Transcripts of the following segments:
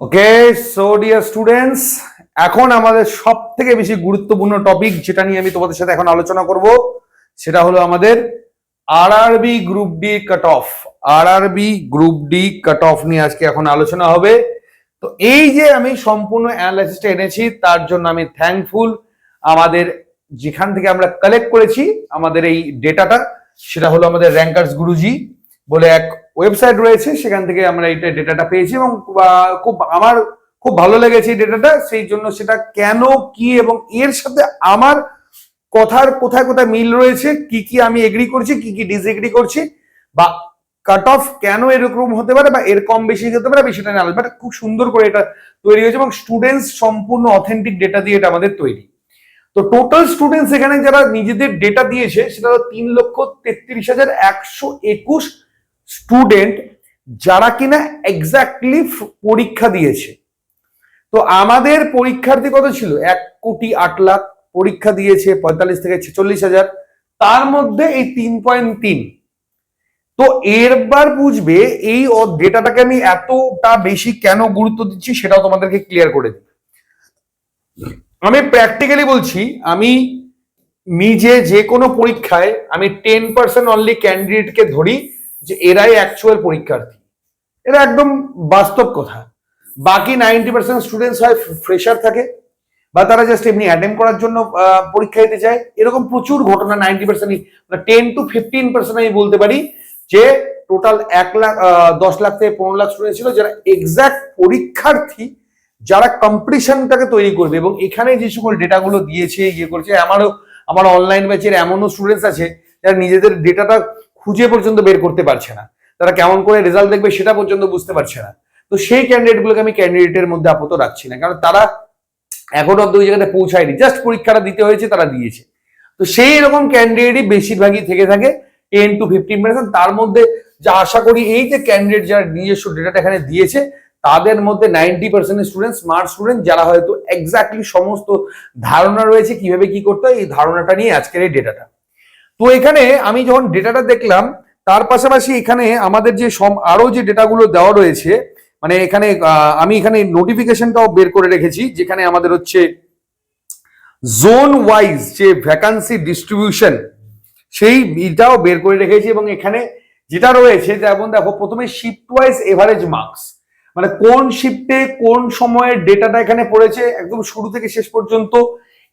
Okay so dear students এখন আমাদের সব থেকে বেশি গুরুত্বপূর্ণ টপিক যেটা নিয়ে আমি তোমাদের সাথে এখন আলোচনা করব, সেটা হলো আমাদের RRB group D cut off RRB group D cut off নিয়ে আজকে এখন আলোচনা হবে। তো এই যে আমি সম্পূর্ণ অ্যানালাইসিসটা এনেছি, তার জন্য আমি থ্যাঙ্কফুল আমাদের যেখান থেকে আমরা কালেক্ট করেছি, আমাদের এই ডেটাটা সেটা হলো আমাদের র্যাঙ্কার্স গুরুজি। বলে এক ওয়েবসাইট রয়েছে, সেখান থেকে আমরা এটা ডেটাটা পেয়েছি এবং খুব আমার খুব ভালো লেগেছে এই ডেটাটা সেই জন্য সেটা কেন, কি এবং এর সাথে আমার কথার কোথায় কোথায় মিল রয়েছে, কি কি আমি এগ্রি করছি, কি কি ডিসএগ্রি করছি, বা কাট অফ কেন এরকম হতে পারে বা এর কম বেশি হতে পারে সেটা নিয়ে আলোচনা খুব সুন্দর করে এটা তৈরি হয়েছে এবং স্টুডেন্টস সম্পূর্ণ অথেন্টিক ডেটা দিয়ে এটা আমাদের তৈরি। তো টোটাল স্টুডেন্টস এখানে যারা নিজেদের ডেটা দিয়েছে, সেটা তিন লক্ষ তেত্রিশ হাজার একশো একুশ স্টুডেন্ট যারা কিনা এক্স্যাক্টলি পরীক্ষা দিয়েছে। তো আমাদের পরীক্ষার্থী কত ছিল? এক কোটি আট লাখ পরীক্ষা দিয়েছে, পঁয়তাল্লিশ থেকে ছেচল্লিশ হাজার। তার মধ্যে এই তিন পয়েন্ট তিন। তো এরবার বুঝবে এই ডেটাটাকে আমি এতটা বেশি কেন গুরুত্ব দিচ্ছি সেটাও তোমাদেরকে ক্লিয়ার করে দিই। আমি প্র্যাকটিক্যালি বলছি, আমি নিজে যে কোনো পরীক্ষায় আমি টেন পার্সেন্ট অনলি ক্যান্ডিডেটকে ধরি যে এরাই অ্যাকচুয়াল পরীক্ষার্থী। এটা একদম বাস্তব কথা। বাকি নাইনটি পার্সেন্ট স্টুডেন্টস হয় ফ্রেশার থাকে, বা তারা জাস্ট এমনি অ্যাটেম্প করার জন্য পরীক্ষা দিতে চায়। এরকম প্রচুর ঘটনা ninety percent ten to fifteen percent আমি বলতে পারি যে টোটাল এক লাখ দশ লাখ থেকে পনেরো লাখ স্টুডেন্ট ছিল যারা এক্সাক্ট পরীক্ষার্থী, যারা কম্পিটিশনটাকে তৈরি করবে। এবং এখানে যে সকল ডেটাগুলো দিয়েছে ইয়ে করেছে, আমারও, আমার অনলাইন ব্যাচের এমনও স্টুডেন্টস আছে, যারা নিজেদের ডেটাটা খুঁজে পর্যন্ত বের করতে পারছে না। তারা কেমন করে রেজাল্ট দেখবে সেটা পর্যন্ত বুঝতে পারছে না। তো সেই ক্যান্ডিডেট গুলোকে আমি ক্যান্ডিডেটের মধ্যে আপাতত রাখছি না। কারণ তারা এখন অব্দি ওই জায়গাতে পৌঁছায়নি। জাস্ট পরীক্ষাটা দিতে হয়েছে, তারা দিয়েছে। তো সেই রকম ক্যান্ডিডেটই বেশিরভাগই থেকে থাকে টেন টু ফিফটিন পার্সেন্ট তার মধ্যে যা আশা করি, এই যে ক্যান্ডিডেট যারা নিজস্ব ডেটাটা এখানে দিয়েছে, তাদের মধ্যে ninety percent student smart student যারা হয়তো এক্স্যাক্টলি সমস্ত ধারণা রয়েছে কীভাবে কি করতে হয়, এই ধারণাটা নিয়ে আজকের এই ডেটাটা তো এখানে আমি যখন ডেটাটা দেখলাম, তার পাশাপাশি এখানে আমাদের যে সম- আরও যে ডেটাগুলো দেওয়া রয়েছে মানে এখানে আমি এখানে নোটিফিকেশনটাও বের করে রেখেছি, যেখানে আমাদের হচ্ছে জোন ওয়াইজ যে ভ্যাকান্সি ডিস্ট্রিবিউশন সেই এটাও বের করে রেখেছি এবং এখানে যেটা রয়েছে, যেমন দেখো, প্রথমে শিফট ওয়াইজ এভারেজ মার্কস মানে কোন শিফটে কোন সময়ের ডেটাটা এখানে পড়েছে, একদম শুরু থেকে শেষ পর্যন্ত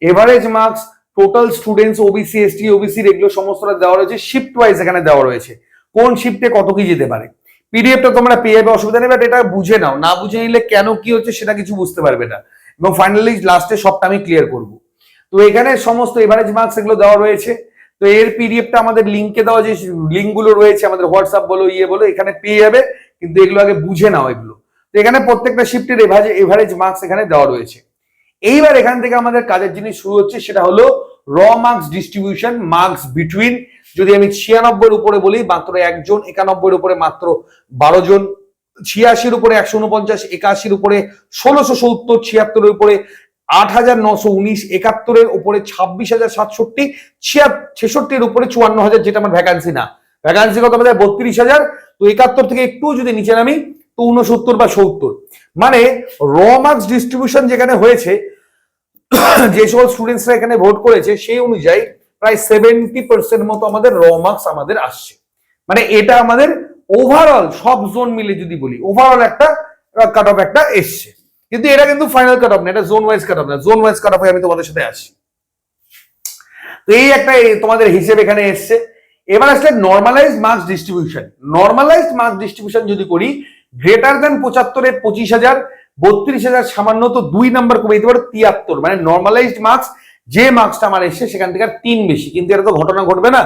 average marks total students OBC ST OBC এগুলো সমস্তটা দেওয়া রয়েছে। শিফট ওয়াইজ এখানে দেওয়া রয়েছে। কোন শিফটে কত কি যেতে পারে? পিডিএফটা তোমরা পেয়ে যাবে, অসুবিধা নেই বাট এটা বুঝে নাও। না বুঝে নিলে কেন কি হচ্ছে সেটা কিছু বুঝতে পারবে না। এবং ফাইনালি লাস্টে সবটা আমি ক্লিয়ার করব। তো এখানে সমস্ত এভারেজ মার্কস এগুলো দেওয়া রয়েছে। তো এর পিডিএফটা আমাদের লিঙ্কে দেওয়া যে লিঙ্কগুলো রয়েছে, আমাদের হোয়াটসঅ্যাপ বলো ইয়ে বলো, এখানে পেয়ে যাবে। কিন্তু এগুলো আগে বুঝে নাও এগুলো। তো এখানে প্রত্যেকটা শিফটের এভারেজ মার্কস এখানে দেওয়া রয়েছে। এইবার এখান থেকে আমাদের কাজের জিনিস শুরু হচ্ছে, সেটা হলো র মার্কস ডিস্ট্রিবিউশন মার্কস বিটুইন যদি আমি ছিয়ানব্বইয়ের উপরে বলি, মাত্র একজন, একানব্বইয়ের উপরে মাত্র বারো জন, ছিয়াশির উপরে একশো উনপঞ্চাশ, একাশির উপরে ষোলোশো সত্তর, ছিয়াত্তরের উপরে আট হাজার নশো উনিশ, একাত্তরের উপরে ছাব্বিশ হাজার সাতষট্টি, ছিয়া ছেষট্টির উপরে চুয়ান্ন হাজার, যেটা আমার ভ্যাকান্সি না। ভ্যাকান্সি কত? আমাদের বত্রিশ হাজার। তো একাত্তর থেকে একটু যদি নিচে নামি তো উনসত্তর বা সত্তর। মানে র মার্কস ডিস্ট্রিবিউশন যেখানে হয়েছে, যে সকল স্টুডেন্টসরা এখানে ভোট করেছে, সেই অনুযায়ী প্রায় সেভেন্টি পার্সেন্ট মতো আমাদের র মার্কস আমাদের আসছে। মানে এটা আমাদের ওভারঅল সব জোন মিলে যদি বলি ওভারঅল একটা কাট অফ একটা এসছে। কিন্তু এটা কিন্তু ফাইনাল কাট অফ না, এটা জোন ওয়াইজ কাট অফ না। জোন ওয়াইজ কাট অফে আমি তোমাদের সাথে আসি তো এই একটা তোমাদের হিসেব এখানে এসছে। এবার আসলে normalize marks distribution normalized marks distribution যদি করি গ্রেটার দেন পঁচাত্তরে পঁচিশ হাজার, বত্রিশ হাজার সামান্য তো দুই নাম্বার কমে দিতে পারে তিয়াত্তর। মানে নর্মালাইজড মার্কস যে মার্কসটা আমার এসছে, সেখান থেকে আর তিন বেশি। কিন্তু এটা তো ঘটনা ঘটবে না।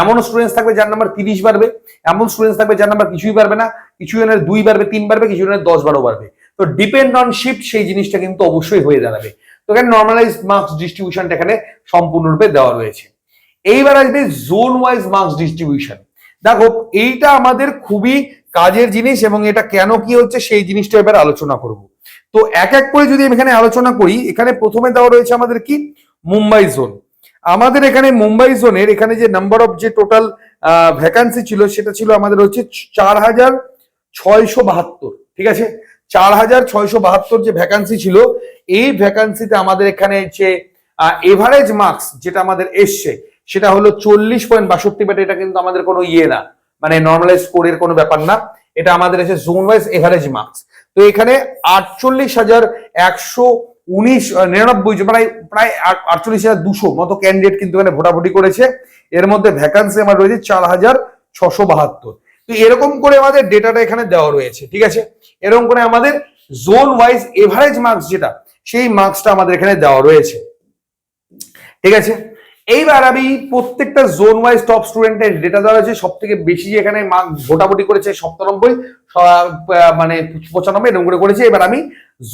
এমন স্টুডেন্টস থাকবে যার নাম্বার তিরিশ বাড়বে। এমন স্টুডেন্টস থাকবে যার নাম্বার কিছুই পারবে না। কিছু জনের দুই বাড়বে, তিন বাড়বে, কিছু জনের দশ বারো বাড়বে। তো ডিপেন্ড অন শিফট সেই জিনিসটা কিন্তু অবশ্যই হয়ে দাঁড়াবে। তো এখানে নর্মালাইজড মার্কস ডিস্ট্রিবিউশনটা এখানে সম্পূর্ণরূপে দেওয়া রয়েছে। এইবার আসবে জোন ওয়াইজ মার্কস ডিস্ট্রিবিউশন দেখো, এইটা আমাদের খুবই কাজের জিনিস এবং এটা কেন কি হচ্ছে সেই জিনিসটা এবার আলোচনা করব। তো এক এক করে যদি এখানে আলোচনা করি, এখানে প্রথমে দেওয়া রয়েছে আমাদের কি? মুম্বাই জোন। আমাদের এখানে মুম্বাই জোনের এখানে যে নাম্বার অফ যে টোটাল ভ্যাকান্সি ছিল, সেটা ছিল আমাদের হচ্ছে চার হাজার ছয়শো বাহাত্তর। ঠিক আছে? চার হাজার ছয়শো বাহাত্তর যে ভ্যাকান্সি ছিল, এই ভ্যাকান্সিতে আমাদের এখানে যে এভারেজ মার্কস যেটা আমাদের এসছে, সেটা হলো চল্লিশ পয়েন্ট বাষট্টি বাট এটা কিন্তু আমাদের কোনো ইয়ে না। মানে নর্মালাইজ স্কোরের কোনো ব্যাপার না। এটা আমাদের এসে জোন ওয়াইজ এভারেজ মার্কস তো এখানে আটচল্লিশ হাজার একশো উনিশ নিরানব্বই প্রায় প্রায় আট- আটচল্লিশ হাজার দুশো মতো ক্যান্ডিডেট কিন্তু এখানে ভোটাভুটি করেছে। এর মধ্যে ভ্যাকান্সি আমার রয়েছে চার হাজার ছশো বাহাত্তর। তো এরকম করে আমাদের ডেটাটা এখানে দেওয়া রয়েছে, ঠিক আছে? এরকম করে আমাদের জোন ওয়াইজ এভারেজ মার্কস যেটা, সেই মার্কসটা আমাদের এখানে দেওয়া রয়েছে। ঠিক আছে? এইবার আমি প্রত্যেকটা জোন ওয়াইজ টপ স্টুডেন্টের ডেটা দেওয়া হয়েছে সব থেকে বেশি এখানে মার্ক ভোটাভুটি করেছে সপ্তানব্বই মানে পঁচানব্বই, এরকম করে করেছে। এবার আমি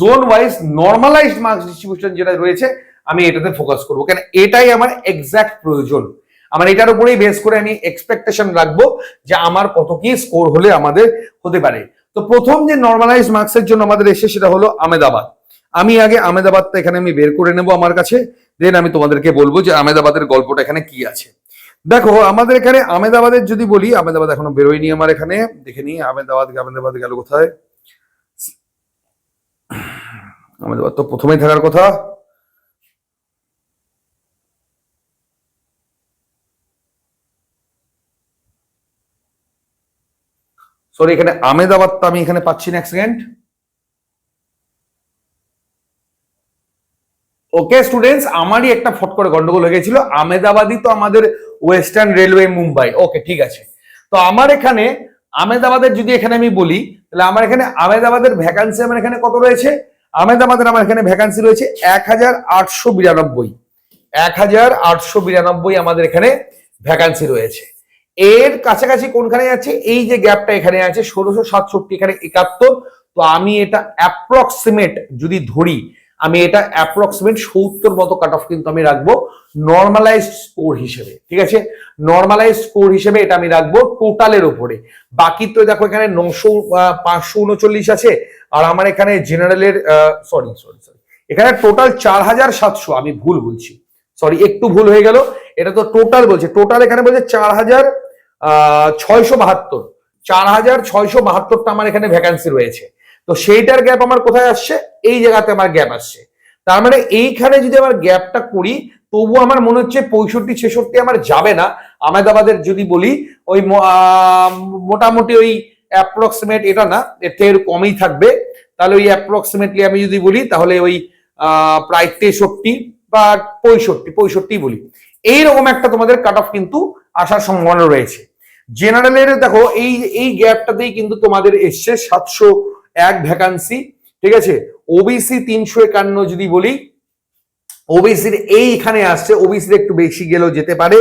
zone wise normalized marks distribution যেটা রয়েছে, আমি এটাতে ফোকাস করব। কেন, এটাই আমার এক্সাক্ট প্রয়োজন। আমার এটার উপরেই বেস করে আমি এক্সপেকটেশন রাখব যে আমার কত কি স্কোর হলে আমাদের হতে পারে। তো প্রথম যে নর্মালাইজ মার্কসের জন্য আমাদের এসে সেটা হলো আমেদাবাদ আমি আগে আমেদাবাদটা এখানে আমি বের করে নেব আমার কাছে। দেন আমি তোমাদেরকে বলব যে আমেদাবাদের গল্পটা এখানে কি আছে। দেখো, আমাদের এখানে আমেদাবাদের যদি বলি আমেদাবাদ এখনও বেরোয়নি আমার এখানে। দেখে নিই আমেদাবাদ আমেদাবাদ গেল কোথায়? আমেদাবাদ তো প্রথমেই থাকার কথা। সরি এখানে আমেদাবাদটা আমি এখানে পাচ্ছি না, এক সেকেন্ড ওকে স্টুডেন্টস আমারই একটা ফট করে গন্ডগোল হয়ে গেছিল। আমেদাবাদই তো আমাদের ওয়েস্টার্ন রেলওয়ে মুম্বাই ওকে ঠিক আছে। তো আমার এখানে আমেদাবাদের যদি এখানে আমি বলি, তাহলে আমার এখানে আমেদাবাদের ভ্যাকান্সি আমার এখানে কত রয়েছে? আমেদাবাদের আমার এখানে ভ্যাকান্সি রয়েছে এক হাজার আটশো বিরানব্বই। এক হাজার আটশো বিরানব্বই আমাদের এখানে ভ্যাকান্সি রয়েছে। এর কাছাকাছি কোনখানে আছে এই যে গ্যাপটা এখানে আছে, ষোলোশো সাতষট্টি এখানে একাত্তর। তো আমি এটা অ্যাপ্রক্সিমেট যদি ধরি আমি এটা অ্যাপ্রক্সিমেট সত্তর মতো কাট অফ কিন্তু আমি রাখব নর্মালাইজ স্কোর হিসেবে, ঠিক আছে? নর্মালাইজ স্কোর হিসেবে এটা আমি রাখব টোটালের উপরে। বাকি তো দেখো এখানে নশো পাঁচশো উনচল্লিশ আছে, আর আমার এখানে জেনারেলের সরি সরি সরি এখানে টোটাল চার হাজার সাতশো, আমি ভুল বলছি। সরি একটু ভুল হয়ে গেল। এটা তো টোটাল বলছে। টোটাল এখানে বলছে চার হাজার ছয়শো বাহাত্তর। চার হাজার ছয়শো বাহাত্তরটা আমার এখানে ভ্যাকান্সি রয়েছে। তো সেইটার গ্যাপ আমার কোথায় আসছে? এই জায়গাতে আমার গ্যাপ আসছে। তার মানে এইখানে যদি আমার গ্যাপটা করি, তবু আমার মনে হচ্ছে পঁয়ষট্টি, ছেষট্টি আমার যাবে না। আহমেদাবাদের যদি বলি, ওই মোটামুটি ওই অ্যাপ্রক্সিমেট এটা না এর কমই থাকবে। তাহলে ওই অ্যাপ্রক্সিমেটলি আমি যদি বলি, তাহলে ওই প্রায় তেষট্টি বা পঁয়ষট্টি পঁয়ষট্টি বলি। এইরকম একটা তোমাদের কাট অফ কিন্তু আসার সম্ভাবনা রয়েছে। জেনারেলের দেখো, এই এই গ্যাপটাতেই কিন্তু তোমাদের এসছে সাতশো এক ভ্যাকান্সি ঠিক আছে? ওবিসি তিনশো একান্ন যদি বলি ওবিসির এইখানে আসছে ওবিসির একটু বেশি গেলেও যেতে পারে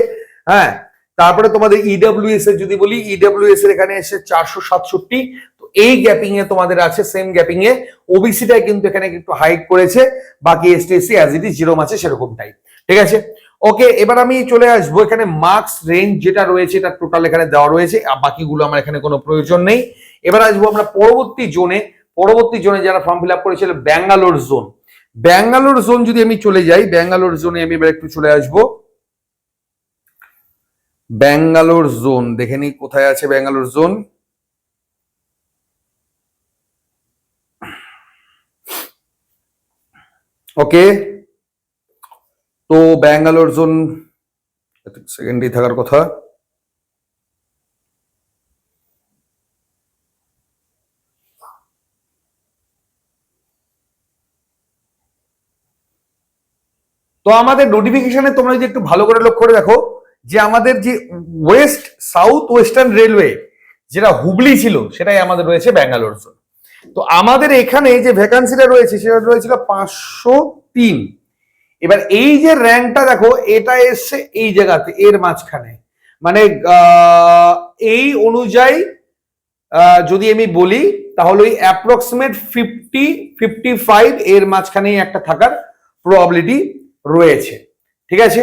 হ্যাঁ? তারপরে তোমাদের ইডব্লিউএস এর যদি বলি ইডব্লিউএস এর এখানে এসে চারশো সাতষট্টি, তো এই গ্যাপিং এ তোমাদের আছে সেম গ্যাপিং এ। ওবিসিটাই কিন্তু এখানে একটু হাইট করেছে, বাকি এসটিএসসি অ্যাজ ইট ইজ জিরোম আছে সেরকমটাই ঠিক আছে? ওকে এবার আমি চলে আসব, এখানে মার্কস রেঞ্জ যেটা রয়েছে, এটা টোটাল এখানে দেওয়া রয়েছে, আর বাকিগুলো আমার এখানে কোনো প্রয়োজন নেই। এবার আসব আমরা পরবর্তী জোনে পরবর্তী জোনে যারা ফর্ম ফিল আপ করেছিল ব্যাঙ্গালোর জোন ব্যাঙ্গালোর জোন যদি আমি চলে যাই ব্যাঙ্গালোর জোনে আমি এবার একটু চলে আসব। ব্যাঙ্গালোর জোন দেখে নিই কোথায় আছে ব্যাঙ্গালোর জোন ওকে তো ব্যাঙ্গালোর জোন সেকেন্ডই থাকার কথা। তো আমাদের নোটিফিকেশনে তোমরা যদি একটু ভালো করে লক্ষ্য করে দেখো যে আমাদের যে ওয়েস্ট সাউথ ওয়েস্টার্ন রেলওয়ে যেটা হুবলি ছিল, সেটাই আমাদের রয়েছে ব্যাঙ্গালোর জোন তো আমাদের এখানে যে ভ্যাকান্সিটা রয়েছে, সেটা রয়েছিল পাঁচশো তিন। এবার এই যে র্যাঙ্কটা দেখো, এটা এসছে এই জায়গাতে, এর মাঝখানে। মানে এই অনুযায়ী যদি আমি বলি, তাহলে ওই অ্যাপ্রক্সিমেট ফিফটি ফিফটি ফাইভ এর মাঝখানেই একটা থাকার প্রবাবিলিটি রয়েছে। ঠিক আছে?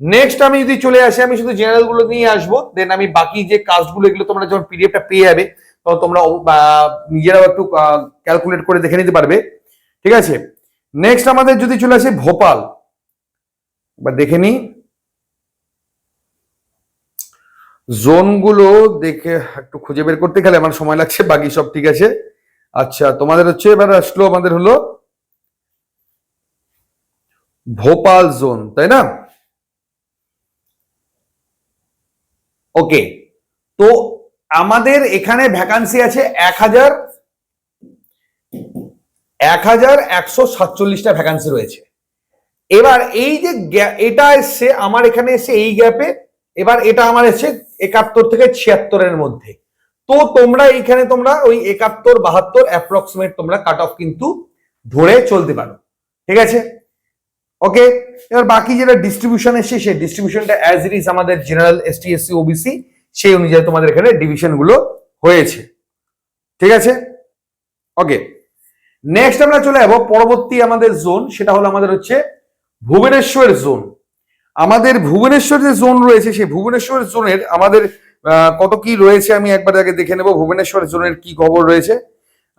নেক্সট আমি যদি চলে আসি, আমি শুধু জেনারেলগুলো নিয়ে আসব দেন আমি বাকি যে কাজগুলো, এগুলো তোমরা যখন পিডিএফটা পেয়ে যাবে, তখন তোমরা নিজেরাও একটু ক্যালকুলেট করে দেখে নিতে পারবে। ঠিক আছে? নেক্সট আমাদের যদি চলে আসে ভোপাল। বা দেখে নি। জোনগুলো দেখে একটু খুঁজে বের করতে গেলে আমার সময় লাগছে, বাকি সব ঠিক আছে। আচ্ছা তোমাদের হচ্ছে এবার আসলো, আমাদের হলো ভোপাল জোন, তাই না? ওকে, তো আমাদের এখানে ভ্যাকান্সি আছে এক হাজার এক হাজার একশো সাতচল্লিশটা ভ্যাকান্সি রয়েছে। এবার এই যে এটা এসছে, আমার এখানে এসছে এই গ্যাপে এবার এটা আমার এসছে একাত্তর থেকে ছিয়াত্তরের মধ্যে। তো তোমরা এইখানে তোমরা ওই একাত্তর, বাহাত্তর অ্যাপ্রক্সিমেট তোমরা কাট অফ কিন্তু ধরে চলতে পারো। ঠিক আছে? ওকে এবার বাকি যেটা ডিস্ট্রিবিউশন এসছে, সেই ডিস্ট্রিবিউশনটা অ্যাজ ইট ইজ আমাদের জেনারেল এসটি এসসি ওবিসি সেই অনুযায়ী তোমাদের এখানে ডিভিশনগুলো হয়েছে। ঠিক আছে? ওকে নেক্সট আমরা চলে যাব, পরবর্তী আমাদের জোন সেটা হলো আমাদের হচ্ছে ভুবনেশ্বর জোন আমাদের ভুবনেশ্বর যে জোন রয়েছে, সেই ভুবনেশ্বর জোনের আমাদের কত কি রয়েছে আমি একবার আগে দেখে নেব, ভুবনেশ্বর জোনের কি খবর রয়েছে।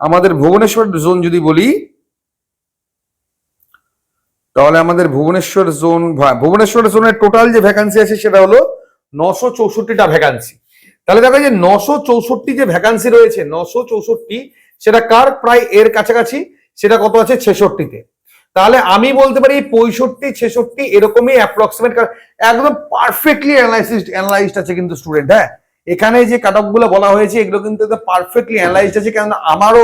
আমাদের ভুবনেশ্বর জোন যদি বলি তাহলে আমাদের ভুবনেশ্বর জোন ভুবনেশ্বর জোনের টোটাল যে ভ্যাকান্সি আছে সেটা হলো নশো চৌষট্টিটা ভ্যাকান্সি তাহলে দেখো যে নশো চৌষট্টি যে ভ্যাকান্সি রয়েছে, নশো চৌষট্টি, সেটা কার প্রায় এর কাছাকাছি? সেটা কত আছে? ছেষট্টিতে। তাহলে আমি বলতে পারি পঁয়ষট্টি, ছেষট্টি, এরকমই অ্যাপ্রক্সিমেট একদম পারফেক্টলি অ্যানালাইসিস অ্যানালাইজড আছে কিন্তু স্টুডেন্ট হ্যাঁ? এখানে যে কাটগুলো বলা হয়েছে, এগুলো কিন্তু পারফেক্টলি অ্যানালাইজড আছে, কেননা আমারও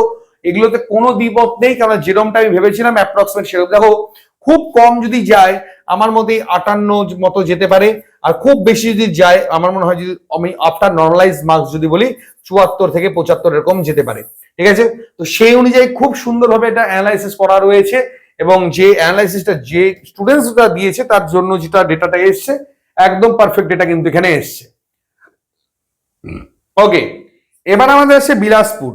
এগুলোতে কোনো বিপদ নেই কারণ যেরকমটা আমি ভেবেছিলাম অ্যাপ্রক্সিমেট সেরকম। দেখো খুব কম যদি যায়, আমার মতে আটান্ন মতো যেতে পারে। আর খুব বেশি যদি যায়, আমার মনে হয় যদি আমি আফটার নর্মালাইজ মার্কস যদি বলি, চুয়াত্তর থেকে পঁচাত্তর এরকম যেতে পারে। ঠিক আছে? তো সেই অনুযায়ী খুব সুন্দরভাবে এটা অ্যানালাইসিস করা রয়েছে এবং যে অ্যানালাইসিসটা যে স্টুডেন্টসরা দিয়েছে, তার জন্য যেটা ডেটাটা এসছে, একদম পারফেক্ট ডেটা কিন্তু এখানে এসছে। ওকে এবার আমাদের আছে বিলাসপুর।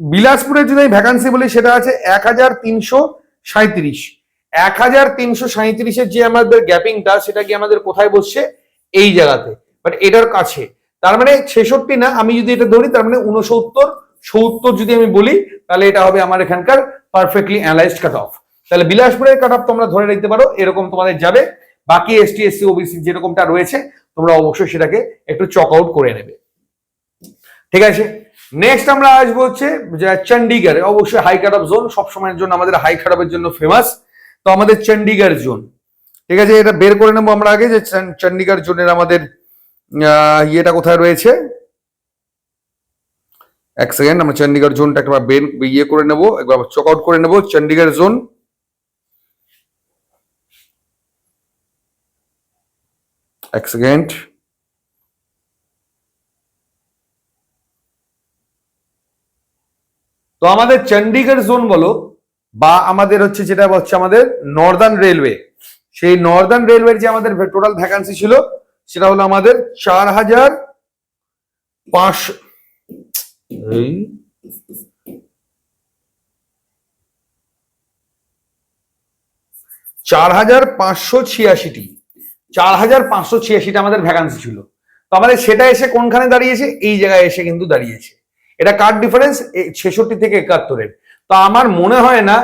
বিলাসপুরের যদি ভ্যাকান্সি বলি, সেটা আছে এক হাজার তিনশো সাঁত্রিশ এক হাজার তিনশো সাঁত্রিশের যে আমাদের গ্যাপিংটা, সেটা কি আমাদের কোথায় বসছে? এই জায়গাতে। বাট এটার কাছে। তার মানে ছেষট্টি না, আমি যদি এটা ধরি, তার মানে উনসত্তর সত্তর যদি আমি বলি, তাহলে এটা হবে আমার এখানকার পারফেক্টলি অ্যানালাইজড কাট অফ তাহলে বিলাসপুরের কাট অফ তোমরা ধরে রাখতে পারো, এরকম তোমাদের যাবে। বাকি এসটি এসসি ওবিসি যেরকমটা রয়েছে, তোমরা অবশ্যই সেটাকে একটু চক আউট করে নেবে। ঠিক আছে? নেক্সট আমরা আসব হচ্ছে, যে অবশ্যই হাই কাট অফ জোন সবসময়ের জন্য আমাদের হাই কাট অফের জন্য ফেমাস তো আমাদের চণ্ডীগড় জোন। ঠিক আছে, এটা বের করে নেব আমরা আগে যে চণ্ডীগড় জোনের আমাদের ইয়েটা কোথায় রয়েছে? এক সেকেন্ড, আমরা চণ্ডীগড় জোনটা একবার বের ইয়ে করে নেব, একবার চক আউট করে নেব চণ্ডীগড় জোন। এক সেকেন্ড। তো আমাদের চণ্ডীগড় জোন বলো বা আমাদের হচ্ছে যেটা হচ্ছে আমাদের নর্দার্ন রেলওয়ে সেই নর্দার্ন রেলওয়ের যে আমাদের টোটাল ভ্যাকান্সি ছিল, সেটা হলো আমাদের চার হাজার পাঁচশো চার হাজার পাঁচশো ছিয়াশিটি। চার হাজার পাঁচশো ছিয়াশিটা আমাদের ভ্যাকান্সি ছিল। তো আমাদের সেটা এসে কোনখানে দাঁড়িয়েছে? এই জায়গায় এসে কিন্তু দাঁড়িয়েছে। এটা কার ডিফারেন্স ছেষট্টি থেকে একাত্তরের। তো আমার মনে হয় না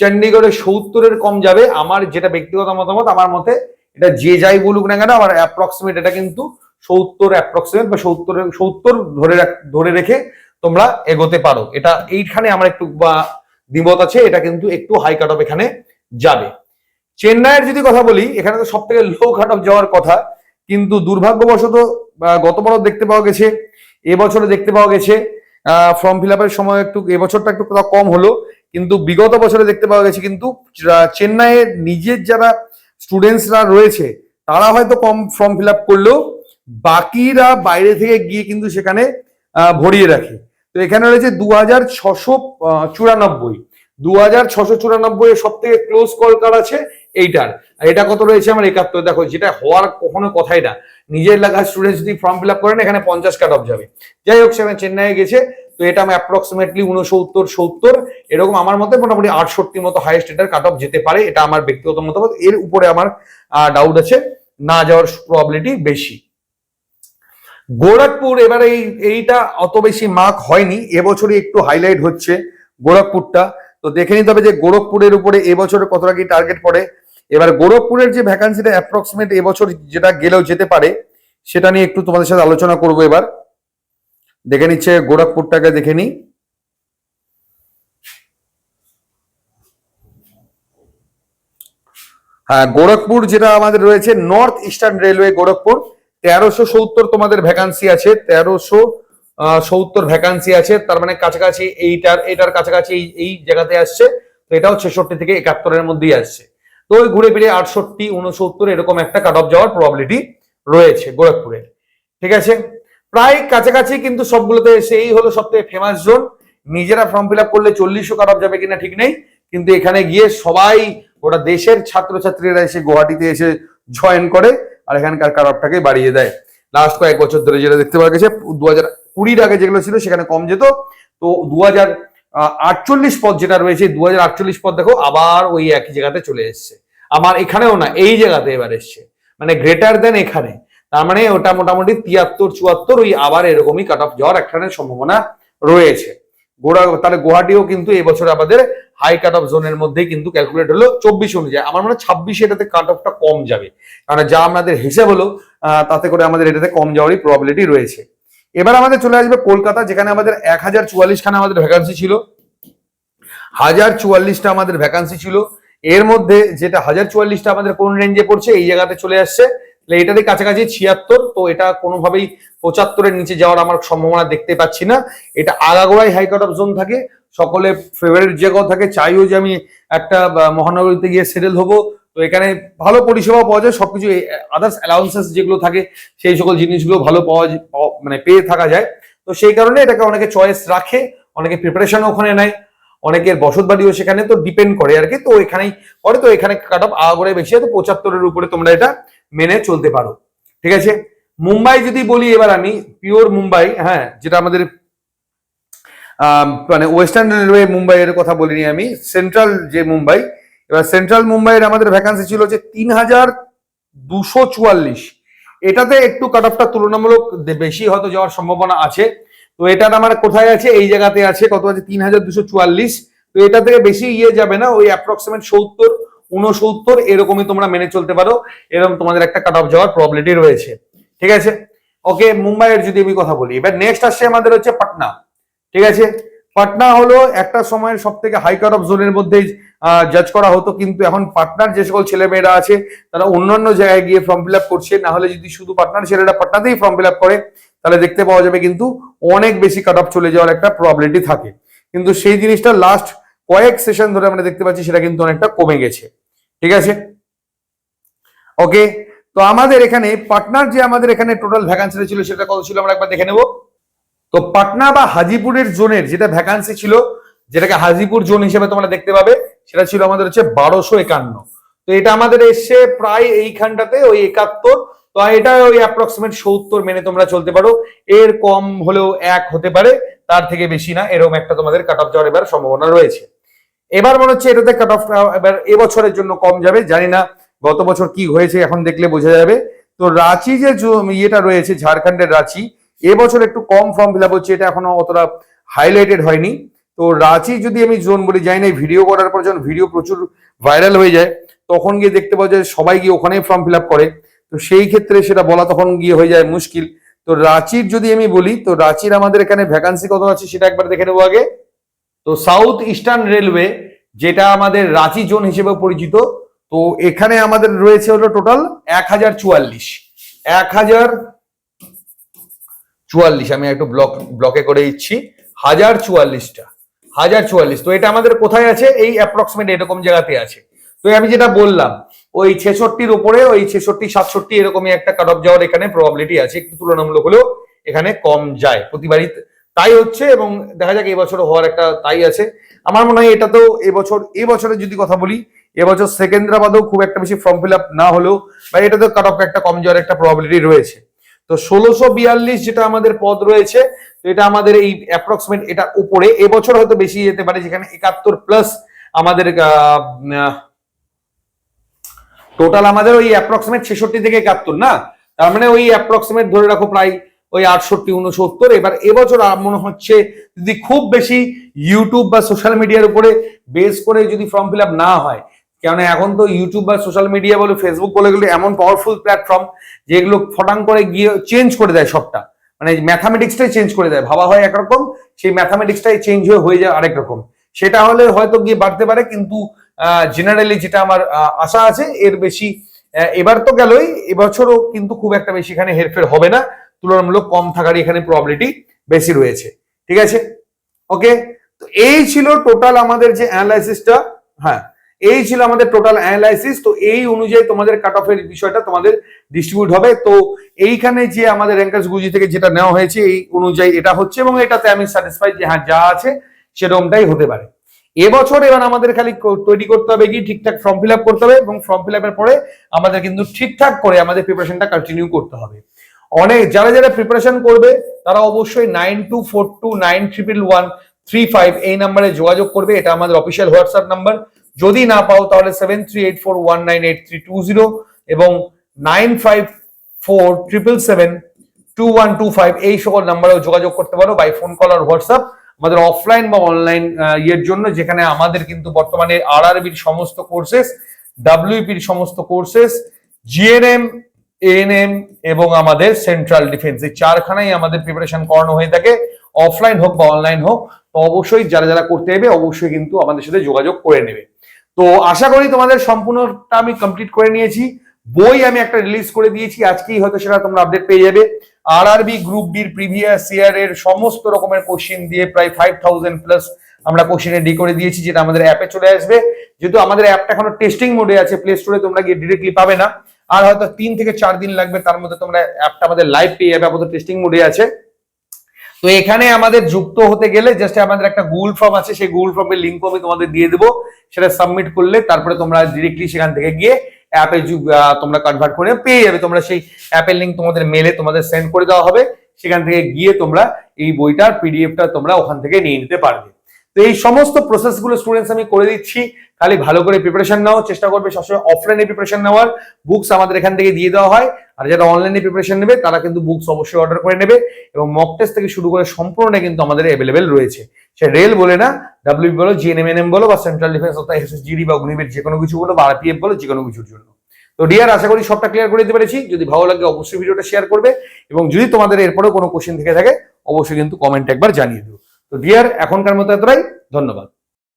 চণ্ডীগড়ে সত্তরের কম যাবে। আমার যেটা ব্যক্তিগত মতামত, আমার মতে এটা যে যাই বলুক না কেন, আমার অ্যাপ্রক্সিমেট এটা কিন্তু সত্তর অ্যাপ্রক্সিমেট বা সত্তর সত্তর ধরে ধরে রেখে তোমরা এগোতে পারো। এটা এইখানে আমার একটু বা দ্বিমত আছে, এটা কিন্তু একটু হাই কাট অফ এখানে যাবে। চেন্নাইয়ের যদি কথা বলি, এখানে তো সব থেকে লো কাট অফ যাওয়ার কথা, কিন্তু দুর্ভাগ্যবশত গত বছর দেখতে পাওয়া গেছে এবছরে দেখতে পাওয়া গেছে ফর্ম ফিল আপের সময় একটু এবছরটা একটু কম হলো কিন্তু বিগত বছরে দেখতে পাওয়া গেছে কিন্তু আহ, চেন্নাইয়ের নিজের যারা স্টুডেন্টসরা রয়েছে তারা হয়তো কম ফর্ম ফিল আপ করলেও বাকিরা বাইরে থেকে গিয়ে কিন্তু সেখানে ভরিয়ে রাখে। তো এখানে রয়েছে দু হাজার ছশো চুরানব্বই। দু হাজার ছশো চুরানব্বই সব থেকে ক্লোজ কলকার আছে? এইটার। এটা কত রয়েছে আমার একাত্তর? দেখো, যেটা হওয়ার কখনো কথাই না। নিজের এলাকার স্টুডেন্ট যদি ফর্ম ফিল আপ করেন, এখানে পঞ্চাশ কাট অফ যাবে। যাই হোক, সেখানে চেন্নাইয়ে গেছে। তো এটা আমি অ্যাপ্রক্সিমেটলি উনসত্তর সত্তর, এরকম আমার মতে মোটামুটি আটষট্টি মতো হাইয়েস্ট এটার কাট অফ যেতে পারে। এটা আমার ব্যক্তিগত মতামত। এর উপরে আমার ডাউট আছে। না যাওয়ার প্রবাবিলিটি বেশি। গোরখপুর, এবার এই, এইটা অত বেশি মার্ক হয়নি। এবছরই একটু হাইলাইট হচ্ছে গোরখপুরটা। তো দেখে নিতে হবে যে গোরখপুরের উপরে এবছরে কতটা কি টার্গেট পড়ে। এবার গোরখপুরের যে ভ্যাকান্সিটা অ্যাপ্রক্সিমেট এবছর যেটা গেলেও যেতে পারে, সেটা নিয়ে একটু তোমাদের সাথে আলোচনা করব এবার। দেখে নিচ্ছে গোরখপুরটাকে দেখে নিই। হ্যাঁ গোরখপুর যেটা আমাদের রয়েছে নর্থ ইস্টার্ন রেলওয়ে গোরখপুর। তেরোশো সত্তর তোমাদের ভ্যাকান্সি আছে, তেরোশো সত্তর ভ্যাকান্সি আছে, তার মানে কাছাকাছি এইটার, এটার কাছাকাছি এই জায়গাতে আসছে। তো এটাও ছেষট্টি থেকে একাত্তরের মধ্যেই আসছে। তো ওই ঘুরে ফিরে আটষট্টি, উনসত্তর, এরকম একটা কাট অফ যাওয়ার প্রবাবিলিটি রয়েছে গোরখপুরে। ঠিক আছে? প্রায় কাছাকাছি কিন্তু সবগুলোতে এসে এই হলো সব থেকে ফেমাস জোন নিজেরা ফর্ম ফিল আপ করলে চল্লিশও কাট অফ যাবে কিনা ঠিক নেই। কিন্তু এখানে গিয়ে সবাই ওটা দেশের ছাত্রছাত্রীরা এসে গুয়াহাটিতে এসে জয়েন করে আর এখানকার কাট অফটাকে বাড়িয়ে দেয়। লাস্ট কয়েক বছর ধরে যেটা দেখতে পাওয়া গেছে দু হাজার কুড়ির আগে যেগুলো ছিল সেখানে কম যেত। তো দু হাজার আটচল্লিশ পদ যেটা রয়েছে দু হাজার আটচল্লিশ পদ দেখো আবার ওই একই জায়গাতে চলে এসছে। আমার এখানেও না, এই জায়গাতে এবার এসছে। মানে গ্রেটার দেন এখানে। তার মানে ওটা মোটামুটি তিয়াত্তর, চুয়াত্তর, ওই আবার এরকমই কাট অফ যাওয়ার একখানের সম্ভাবনা রয়েছে। গোড়া, তাহলে গুয়াহাটিও কিন্তু এবছর আমাদের হাই কাট অফ জোনের মধ্যে কিন্তু ক্যালকুলেট হলো চব্বিশ অনুযায়ী। আমার মনে হয় ছাব্বিশ এটাতে কাট অফটা কম যাবে। কারণ যা আমাদের হিসেব হলো তাতে করে আমাদের এটাতে কম যাওয়ারই প্রবাবিলিটি রয়েছে। এবার আমাদের চলে আসবে কলকাতা, যেখানে আমাদের এক হাজার চুয়াল্লিশ খানা আমাদের ভ্যাকান্সি ছিল। হাজার চুয়াল্লিশটা আমাদের ভ্যাকান্সি ছিল। এর মধ্যে যেটা হাজার চুয়াল্লিশটা আমাদের কোন রেঞ্জে পড়ছে, এই জায়গাতে চলে আসছে। তাহলে এটারই কাছাকাছি ছিয়াত্তর, তো এটা কোনোভাবেই পঁচাত্তরের নিচে যাওয়ার আমার সম্ভাবনা দেখতে পাচ্ছি না। এটা আগাগোড়াই হাইকোর্ট অফ জোন থাকে, সকলে ফেভারিট জায়গাও থাকে, চাইও যে আমি একটা মহানগরীতে গিয়ে সেটেল হব। তো এখানে ভালো পরিষেবা পাওয়া যায়, সবকিছু আদার্স অ্যালাউন্সেস যেগুলো থাকে, সেই সকল জিনিসগুলো ভালো পাওয়া মানে পেয়ে থাকা যায়। তো সেই কারণে এটাকে অনেকে চয়েস রাখে, অনেকে প্রিপারেশনও ওখানে নেয়। অনেকের বসত বাড়িও সেখানে তো ডিপেন্ড করে আর কি তো এখানেই করে তো এখানে কাট অফ আগাগোড়ে বেশি তো পঁচাত্তরের উপরে তোমরা এটা মেনে চলতে পারো। ঠিক আছে? মুম্বাই যদি বলি এবার আমি পিওর মুম্বাই হ্যাঁ যেটা আমাদের আম, মানে ওয়েস্টার্ন রেলওয়ে মুম্বাইয়ের কথা বলিনি আমি সেন্ট্রাল যে মুম্বাই এবার সেন্ট্রাল মুম্বাইয়ের আমাদের ভ্যাকান্সি ছিল যে তিন হাজার দুশো চুয়াল্লিশ। এটাতে একটু কাট অফটা তুলনামূলক বেশি হয়তো যাওয়ার সম্ভাবনা আছে। তো এটা আমার কোথায় আছে? এই জায়গাতে আছে। কত আছে? তিন হাজার দুশো চুয়াল্লিশ। তো এটা থেকে বেশি ইয়ে যাবে না। ওই অ্যাপ্রক্সিমেট সত্তর উনসত্তর এরকমই তোমরা মেনে চলতে পারো। এরকম তোমাদের একটা কাট অফ যাওয়ার প্রবলিটি রয়েছে। ঠিক আছে? ওকে মুম্বাইয়ের যদি আমি কথা বলি। এবার নেক্সট আসছে আমাদের হচ্ছে পাটনা। ঠিক আছে? পাটনা হলো একটা সময়ের সব থেকে হাই কাট অফ জোনের মধ্যে জাজ করা হতো। কিন্তু এখন পাটনার যে সকল ছেলেমেয়েরা আছে, তারা অন্যান্য জায়গায় গিয়ে ফর্ম ফিল আপ করছে। না হলে যদি শুধু পাটনার ছেলেরা পাটনাতেই ফর্ম ফিল আপ করে তাহলে দেখতে পাওয়া যাবে কিন্তু অনেক বেশি কাট অফ চলে যাওয়ার একটা প্রবলিটি থাকে। কিন্তু সেই জিনিসটা লাস্ট কয়েক সেশন ধরে আমরা দেখতে পাচ্ছি সেটা কিন্তু অনেকটা কমে গেছে। ঠিক আছে? ওকে তো আমাদের এখানে পাটনার যে আমাদের এখানে টোটাল ভ্যাকান্সি ছিল সেটা কত ছিল আমরা একবার দেখে নেব। তো পাটনা বা হাজিপুরের জোনের যেটা ভ্যাকান্সি ছিল, যেটাকে হাজিপুর জোন হিসেবে তোমরা দেখতে পাবে, সেটা ছিল আমাদের হচ্ছে বারোশো একান্ন। তো এটা আমাদের এসছে প্রায় এইখানটাতে ওই একাত্তর তো এটা ওই অ্যাপ্রক্সিমেট সত্তর মেনে তোমরা চলতে পারো। এর কম হলেও এক হতে পারে, তার থেকে বেশি না, এরকম একটা তোমাদের কাট অফ যাওয়ার এবার সম্ভাবনা রয়েছে। এবার মনে হচ্ছে এটাতে কাট অফ এবার এবছরের জন্য কম যাবে, জানি না গত বছর কি হয়েছে, এখন দেখলে বোঝা যাবে। তো রাঁচি যে ইয়েটা রয়েছে, ঝাড়খণ্ডের রাঁচি, এবছর একটু কম ফর্ম ফিল হচ্ছে, এটা এখনও অতটা হাইলাইটেড হয়নি। তো রাঁচি যদি আমি জোন বলি যাই না ভিডিও করার পর যখন ভিডিও প্রচুর ভাইরাল হয়ে যায়, তখন গিয়ে দেখতে পাওয়া যায় সবাই গিয়ে ওখানেই ফর্ম ফিল করে। তো সেই ক্ষেত্রে সেটা বলা তখন গিয়ে হয়ে যায় মুশকিল। তো রাঁচির যদি আমি বলি, তো রাঁচির আমাদের এখানে ভ্যাকান্সি কত আছে সেটা একবার দেখে নেব আগে। তো সাউথ ইস্টার্ন রেলওয়ে যেটা আমাদের রাঁচি জোন হিসেবে পরিচিত, তো এখানে আমাদের রয়েছে হলো টোটাল এক হাজার চুয়াল্লিশ। এক হাজার চুয়াল্লিশ, আমি একটু ব্লক ব্লকে করে দিচ্ছি। হাজার চুয়াল্লিশটা। হাজার চুয়াল্লিশ, তো এটা আমাদের কোথায় আছে? এই অ্যাপ্রক্সিমেট এরকম জায়গাতে আছে। তো আমি যেটা বললাম, ওই ছেষট্টির উপরে, ওই ছেষট্টি, সাতষট্টি এরকমই একটা কাট অফ যাওয়ার এখানে প্রবাবিলিটি আছে, একটু তুলনামূলক হলেও এখানে কম যায় প্রতিবারই। তাই হচ্ছে এবং দেখা যাক এবছর হওয়ার একটা তাই আছে। আমার মনে হয় এটা তো এবছর, এবছরের যদি কথা বলি, এবছর সেকেন্দ্রাবাদেও খুব একটা বেশি ফর্ম ফিল আপ না হলেও, বা এটাতেও কাট অফ একটা কম যাওয়ার একটা প্রবাবিলিটি রয়েছে। তো ষোলোশো বিয়াল্লিশ যেটা আমাদের পদ রয়েছে, তো এটা আমাদের এই অ্যাপ্রক্সিমেট এটা উপরে, এবছর হয়তো বেশি যেতে পারে, যেখানে একাত্তর প্লাস আমাদের টোটাল আমাদের ওই অ্যাপ্রক্সিমেট ছেষট্টি থেকে একাত্তর, না? তার মানে ওই অ্যাপ্রক্সিমেট ধরে রাখো প্রায় ওই আটষট্টি উনসত্তর এবার এবছর মনে হচ্ছে যদি খুব বেশি ইউটিউব বা সোশ্যাল মিডিয়ার উপরে বেস করে যদি ফর্ম ফিল না হয়, কেননা এখন তো ইউটিউব বা সোশ্যাল মিডিয়া বলে ফেসবুক বলে গেলে এমন পাওয়ারফুল প্ল্যাটফর্ম যেগুলো ফটাং করে গিয়ে চেঞ্জ করে দেয় সবটা। মানে ম্যাথামেটিক্সটাই চেঞ্জ করে দেয়। ভাবা হয় একরকম, সেই ম্যাথামেটিক্সটাই চেঞ্জ হয়ে হয়ে যায় আরেক রকম। সেটা হলে হয়তো গিয়ে বাড়তে পারে, কিন্তু জেনারেলি যেটা আমার আশা আছে, এর বেশি এবার তো গেলই, এবছরও কিন্তু খুব একটা বেশি এখানে হেরফের হবে না, তুলনামূলক কম থাকারই এখানে প্রবাবিলিটি বেশি রয়েছে, ঠিক আছে? ওকে তো এই ছিল টোটাল আমাদের যে অ্যানালাইসিসটা হ্যাঁ এই ছিল আমাদের টোটাল অ্যানালাইসিস তো এই অনুযায়ী তোমাদের কাট অফের বিষয়টা তোমাদের ডিস্ট্রিবিউট হবে, তো এইখানে যে আমাদের র্যাঙ্কার্স গুজি থেকে যেটা নেওয়া হয়েছে, এই অনুযায়ী এটা হচ্ছে, এবং এটাতে আমি স্যাটিসফাইড যে হ্যাঁ যা আছে, সেরকমটাই হতে পারে। এবছর এবার আমাদের খালি তৈরি করতে হবে কি, ঠিকঠাক ফর্ম ফিল করতে হবে এবং ফর্ম ফিল পরে আমাদের কিন্তু ঠিকঠাক করে আমাদের প্রিপারেশনটা কন্টিনিউ করতে হবে। অনেক, যারা যারা প্রিপারেশন করবে, তারা অবশ্যই nine two four two nine triple one three five এই নাম্বারে যোগাযোগ করবে, এটা আমাদের অফিসিয়াল হোয়াটসঅ্যাপ নাম্বার যদি না পাও, তাহলে seven three eight four one nine eight three two zero এবং nine five four triple seven two one two five এই সকল নাম্বারেও যোগাযোগ করতে পারো বাই ফোন কল আর হোয়াটসঅ্যাপ আমাদের অফলাইন বা অনলাইন ইয়ের জন্য, যেখানে আমাদের কিন্তু বর্তমানে আর আরবির সমস্ত কোর্সেস ডাব্লিউপির সমস্ত কোর্সেস জিএনএম এএনএম এবং আমাদের সেন্ট্রাল ডিফেন্স এই চারখানাই আমাদের প্রিপারেশন করানো হয়ে থাকে অফলাইন হোক বা অনলাইন হোক। তো অবশ্যই যারা যারা করতে হবে অবশ্যই কিন্তু আমাদের সাথে যোগাযোগ করে নেবে। তো আশা করি তোমাদের সম্পূর্ণটা আমি কমপ্লিট করে নিয়েছি। বই আমি একটা রিলিজ করে দিয়েছি, আজকেই হয়তো সেটা তোমরা আপডেট পেয়ে যাবে। আর আরবি গ্রুপ ডির প্রিভিয়াস ইয়ার এর সমস্ত রকমের কোশ্চিন দিয়ে প্রায় ফাইভ থাউজেন্ড প্লাস আমরা কোশ্চিন রেডি করে দিয়েছি, যেটা আমাদের অ্যাপে চলে আসবে। যেহেতু আমাদের অ্যাপটা এখনও টেস্টিং মোডে আছে প্লে স্টোরে তোমরা গিয়ে ডিরেক্টলি পাবে না। আর হয়তো তিন থেকে চার দিন লাগবে, তার মধ্যে তোমরা অ্যাপটা আমাদের লাইভ পেয়ে যাবে, আপাতত টেস্টিং মোডে আছে। তো এখানে আমাদের যুক্ত হতে গেলে জাস্ট আমাদের একটা গুগল ফর্ম আছে, সেই গুগল ফর্মের লিঙ্ক আমি তোমাদের দিয়ে দেবো। সেটা সাবমিট করলে তারপরে তোমরা ডিরেক্টলি সেখান থেকে গিয়ে অ্যাপে তোমরা কনভার্ট করে পেয়ে যাবে। তোমরা সেই অ্যাপের লিঙ্ক তোমাদের মেলে তোমাদের সেন্ড করে দেওয়া হবে। সেখান থেকে গিয়ে তোমরা এই বইটার পিডিএফটা তোমরা ওখান থেকে নিয়ে নিতে পারবে। তো এই সমস্ত প্রসেসগুলো স্টুডেন্টস আমি করে দিচ্ছি। খালি ভালো করে প্রিপারেশন নাও, চেষ্টা করবে সবসময় অফলাইনে প্রিপারেশন নেওয়ার। বুকস আমাদের এখান থেকে দিয়ে দেওয়া হয়। আর যারা অনলাইনে প্রিপারেশন নেবে, তারা কিন্তু বুকস অবশ্যই অর্ডার করে নেবে এবং মক টেস্ট থেকে শুরু করে সম্পূর্ণ কিন্তু আমাদের অ্যাভেলেবেল রয়েছে। সে রেল বলে না ডাব্লিউ বলো জিএনএমএনএম বলো বা সেন্ট্রাল ডিফেন্স অর্থাৎ এসএসজিডি বা অগ্নিবীর যে কোনো কিছু বলো বা আরপিএফ বলো যে কোনো কিছুর জন্য। তো ডিয়ার আশা করি সবটা ক্লিয়ার করে দিতে পেরেছি। যদি ভালো লাগে অবশ্যই ভিডিওটা শেয়ার করবে এবং যদি তোমাদের এরপরেও কোনো কোশ্চেন থেকে থাকে, অবশ্যই কিন্তু কমেন্ট একবার জানিয়ে দিও। তো ডিয়ার এখনকার মতো এতটাই ধন্যবাদ।